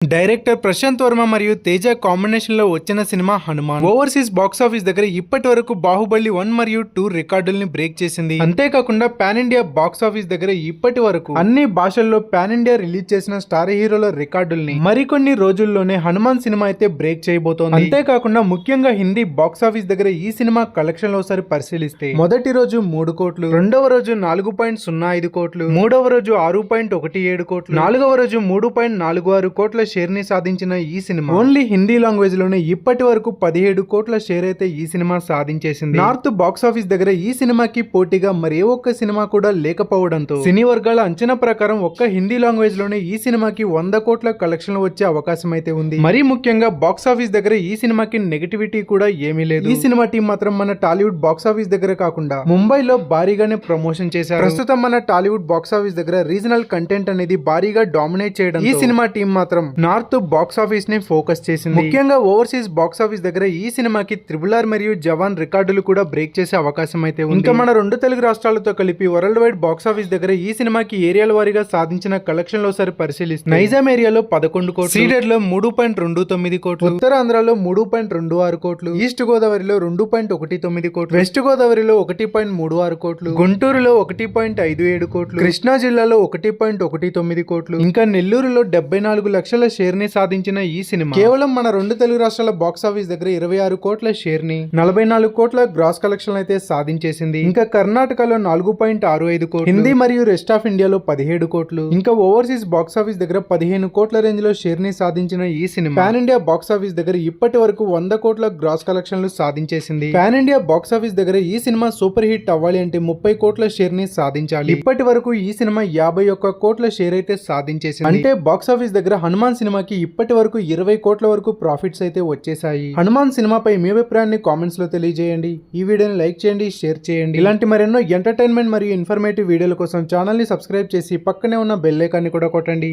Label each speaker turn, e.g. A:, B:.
A: Director Prashanth Varma మరియు తేజ కాంబినేషన్లో వచ్చిన సినిమా హనుమాన్. ఓవర్సీస్ బాక్స్ ఆఫీస్ దగ్గర ఇప్పటి వరకు బాహుబలి వన్ మరియు టూ రికార్డుల్ని బ్రేక్ చేసింది. అంతేకాకుండా పాన్ ఇండియా బాక్స్ ఆఫీస్ దగ్గర ఇప్పటి వరకు అన్ని భాషల్లో పాన్ ఇండియా రిలీజ్ చేసిన స్టార్ హీరోల రికార్డుల్ని మరికొన్ని రోజుల్లోనే హనుమాన్ సినిమా అయితే బ్రేక్ చేయబోతోంది. అంతేకాకుండా ముఖ్యంగా హిందీ బాక్స్ ఆఫీస్ దగ్గర ఈ సినిమా కలెక్షన్ ఒకసారి పరిశీలిస్తే మొదటి రోజు మూడు కోట్లు రెండవ రోజు నాలుగు పాయింట్ సున్నా ఐదు కోట్లు మూడవ రోజు ఆరు పాయింట్ ఒకటి ఏడు కోట్లు నాలుగవ రోజు మూడు పాయింట్ నాలుగు ఆరు కోట్ల షేర్ని సాధించిన ఈ సినిమా. ఓన్లీ హిందీ లాంగ్వేజ్లోనే ఇప్పటి వరకు పదిహేడు కోట్ల షేర్ అయితే ఈ సినిమా సాధించేసింది. నార్త్ బాక్స్ ఆఫీస్ దగ్గర ఈ సినిమాకి పోటీగా మరి ఒక్క సినిమా కూడా లేకపోవడంతో సినీ వర్గాల అంచనా ప్రకారం ఒక్క హిందీ లాంగ్వేజ్లోనే ఈ సినిమాకి వంద కోట్ల కలెక్షన్లు వచ్చే అవకాశం అయితే ఉంది. మరీ ముఖ్యంగా బాక్స్ ఆఫీస్ దగ్గర ఈ సినిమాకి నెగటివిటీ కూడా ఏమీ లేదు. ఈ సినిమా టీం మాత్రం మన టాలీవుడ్ బాక్స్ ఆఫీస్ దగ్గర కాకుండా ముంబైలో భారీగానే ప్రమోషన్ చేశారు. ప్రస్తుతం మన టాలీవుడ్ బాక్స్ ఆఫీస్ దగ్గర రీజనల్ కంటెంట్ అనేది భారీగా డామినేట్ చేయడం ఈ సినిమా టీం మాత్రం నార్త్ బాక్స్ ఆఫీస్ని ఫోకస్ చేసింది. ముఖ్యంగా ఓవర్సీస్ బాక్స్ ఆఫీస్ దగ్గర ఈ సినిమాకి త్రిబుల్ ఆర్ మరియు జవాన్ రికార్డులు కూడా బ్రేక్ చేసే అవకాశం అయితే ఉంది. ఇంకా మన రెండు తెలుగు రాష్ట్రాలతో కలిపి వరల్డ్ వైడ్ బాక్స్ ఆఫీస్ దగ్గర ఈ సినిమాకి ఏరియాల వారీగా సాధించిన కలెక్షన్లో సరి పరిశీలిస్తే నైజాం ఏరియాలో పదకొండు కోట్లు సీడెడ్లో మూడు పాయింట్ రెండు తొమ్మిది కోట్లు ఉత్తరాంధ్రలో మూడు పాయింట్ రెండు ఆరు కోట్లు ఈస్ట్ గోదావరిలో రెండు పాయింట్ ఒకటి తొమ్మిది కోట్లు వెస్ట్ గోదావరిలో ఒకటి పాయింట్ మూడు ఆరు కోట్లు గుంటూరులో ఒకటి పాయింట్ ఐదు ఏడు కోట్లు కృష్ణా జిల్లాలో ఒకటి పాయింట్ ఒకటి తొమ్మిది కోట్లు ఇంకా నెల్లూరులో డెబ్బై నాలుగు లక్షల షేర్ని సాధించిన ఈ సినిమా. కేవలం మన రెండు తెలుగు రాష్ట్రాల బాక్స్ ఆఫీస్ దగ్గర ఇరవై ఆరు కోట్ల షేర్ని నలభై నాలుగు కోట్ల గ్రాస్ కలెక్షన్ అయితే సాధించేసింది. ఇంకా కర్ణాటకలో నాలుగు పాయింట్ ఆరు ఐదు కోట్లు హిందీ మరియు రెస్ట్ ఆఫ్ ఇండియాలో పదిహేడు కోట్లు ఇంకా ఓవర్సీస్ బాక్స్ ఆఫీస్ దగ్గర పదిహేను కోట్ల రేంజ్లో షేర్ని సాధించిన ఈ cinema. Pan India box office దగ్గర ఇప్పటి వరకు వంద కోట్ల గ్రాస్ కలెక్షన్లు సాధించేసింది. పాన్ ఇండియా బాక్స్ ఆఫీస్ దగ్గర ఈ సినిమా సూపర్ హిట్ అవ్వాలి అంటే ముప్పై కోట్ల షేర్ని సాధించాలి. ఇప్పటి వరకు ఈ సినిమా యాభై ఒక్క కోట్ల షేర్ అయితే సాధించేసింది. అంటే బాక్స్ ఆఫీస్ దగ్గర హనుమాన్ సినిమాకి ఇప్పటి వరకు ఇరవై కోట్ల వరకు ప్రాఫిట్స్ అయితే వచ్చేసాయి హనుమాన్ సినిమాపై మీ అభిప్రాయాన్ని కామెంట్స్లో తెలియజేయండి. ఈ వీడియోని లైక్ చేయండి షేర్ చేయండి. ఇలాంటి మరెన్నో ఎంటర్టైన్మెంట్ మరియు ఇన్ఫర్మేటివ్ వీడియోల కోసం ఛానల్ని సబ్స్క్రైబ్ చేసి పక్కనే ఉన్న బెల్ ఐకాన్ని కూడా కొట్టండి.